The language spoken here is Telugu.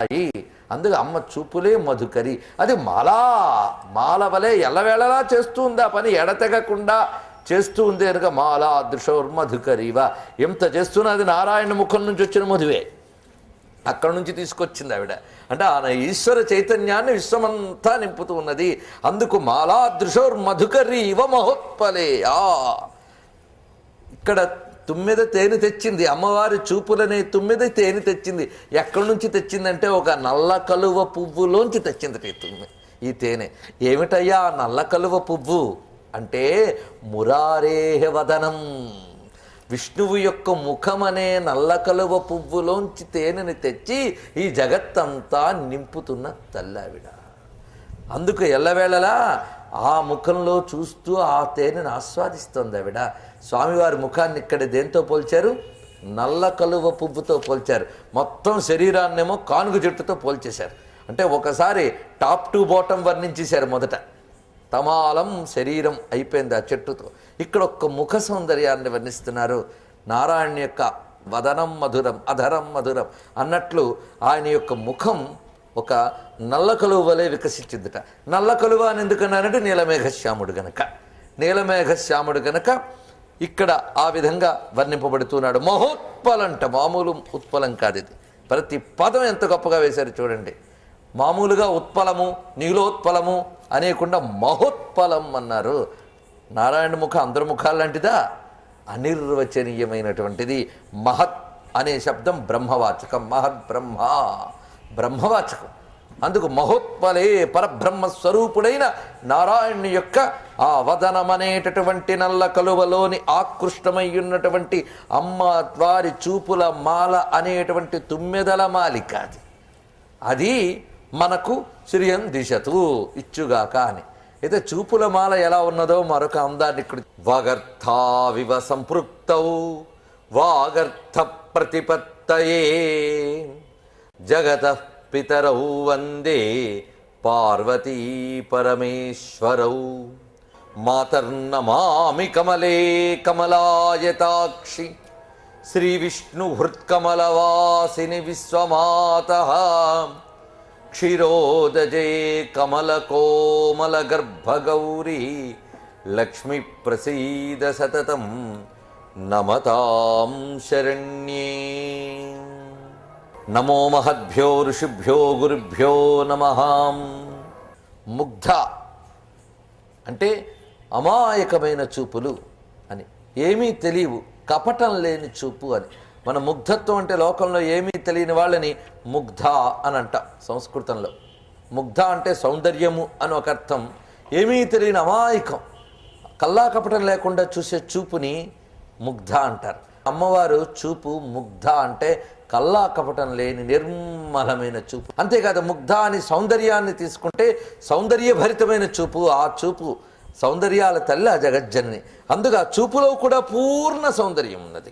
ఉంటాయి. అందుకు అమ్మ చూపులే మధుకరి. అది మాలా మాల వలె ఎల్లవేళలా చేస్తూ ఉంది. ఆ పని ఎడతెగకుండా చేస్తూ ఉంది కనుక మాలా దృశోర్ మధుకరివా ఎంత చేస్తున్నా అది నారాయణ ముఖం నుంచి వచ్చిన మధువే. అక్కడ నుంచి తీసుకొచ్చింది ఆవిడ. అంటే ఆయన ఈశ్వర చైతన్యాన్ని విశ్వమంతా నింపుతూ ఉన్నది. అందుకు మాలా దృశోర్ మధుకరి ఇవ మహోత్పలే ఇక్కడ తుమ్మెద తేనె తెచ్చింది. అమ్మవారి చూపులనే తుమ్మెద తేనె తెచ్చింది. ఎక్కడి నుంచి తెచ్చిందంటే ఒక నల్ల కలువ పువ్వులోంచి తెచ్చింది ఈ తుమ్మె ఈ తేనె. ఏమిటయ్యా నల్ల కలువ పువ్వు? అంటే మురారేహ వదనం. విష్ణువు యొక్క ముఖం అనే నల్ల కలువ పువ్వులోంచి తేనెని తెచ్చి ఈ జగత్తంతా నింపుతున్న తల్లావిడ. అందుకు ఎల్లవేళలా ఆ ముఖంలో చూస్తూ ఆ తేనెను ఆస్వాదిస్తుంది ఆవిడ. స్వామివారి ముఖాన్ని ఇక్కడ దేంతో పోల్చారు? నల్ల కలువ పువ్వుతో పోల్చారు. మొత్తం శరీరాన్నేమో కానుగ జుట్టుతో పోల్చేశారు. అంటే ఒకసారి టాప్ టు బాటం వర్ణించేశారు మొదట. తమాలం శరీరం అయిపోయింది ఆ చెట్టుతో. ఇక్కడ ఒక్క ముఖ సౌందర్యాన్ని వర్ణిస్తున్నారు. నారాయణ యొక్క వదనం మధురం అధరం మధురం అన్నట్లు ఆయన యొక్క ముఖం ఒక నల్ల కలువ వలె వికసించిందిట. నల్ల కలువ అని ఎందుకన్నారంటే నీలమేఘశ్యాముడు గనక. నీలమేఘశ్యాముడు గనక ఇక్కడ ఆ విధంగా వర్ణింపబడుతున్నాడు. మహోత్పలంట మామూలు ఉత్పలం కాదు ఇది ప్రతి పదం ఎంత గొప్పగా వేశారు చూడండి. మామూలుగా ఉత్పలము నీలోత్పలము అనేకుండా మహోత్పలం అన్నారు. నారాయణ ముఖ అందరు ముఖాలు లాంటిదా? అనిర్వచనీయమైనటువంటిది. మహత్ అనే శబ్దం బ్రహ్మవాచకం. మహత్ బ్రహ్మ బ్రహ్మవాచకం. అందుకు మహోత్పలే పరబ్రహ్మస్వరూపుడైన నారాయణుని యొక్క ఆ వదనమనేటటువంటి నల్ల కలువలోని ఆకృష్టమై ఉన్నటువంటి అమ్మ వారి చూపుల మాల అనేటువంటి తుమ్మెదల మాలిక అది. అది మనకు శ్రియం దిశతు ఇచ్చుగాక అని. అయితే చూపుల మాల ఎలా ఉన్నదో మరొక అందాన్ని ఇక్కడ వాగర్థావివ సంపృక్తౌ. వాగర్థ ప్రతిపత్తయే. జగత పితరౌ వందే పార్వతీ పరమేశ్వరౌ. మాతర్నమామి కమలే కమలాయతాక్షి శ్రీవిష్ణుహృత్కమలవాసిని విశ్వమాత. క్షీరోదజే కమలకోమలగర్భగౌరీ లక్ష్మి ప్రసీద సతతం నమతాం శరణ్యే. నమో మహద్భ్యో ఋషిభ్యో గురుభ్యో నమ. ముగ్ధ అంటే అమాయకమైన చూపులు అని. ఏమీ తెలియవు కపటం లేని చూపు అని. మన ముగ్ధత్వం అంటే లోకంలో ఏమీ తెలియని వాళ్ళని ముగ్ధ అని అంట సంస్కృతంలో. ముగ్ధ అంటే సౌందర్యము అని ఒక అర్థం. ఏమీ తెలియని అమాయకం. కల్లా కపటం లేకుండా చూసే చూపుని ముగ్ధ అంటారు. అమ్మవారు చూపు ముగ్ధ అంటే కల్లా కపటం లేని నిర్మలమైన చూపు. అంతేకాదు ముగ్ధ అని సౌందర్యాన్ని తీసుకుంటే సౌందర్యభరితమైన చూపు ఆ చూపు సౌందర్యాల తల్లి ఆ జగజ్జనని. అందుకు ఆ చూపులో కూడా పూర్ణ సౌందర్యం ఉన్నది.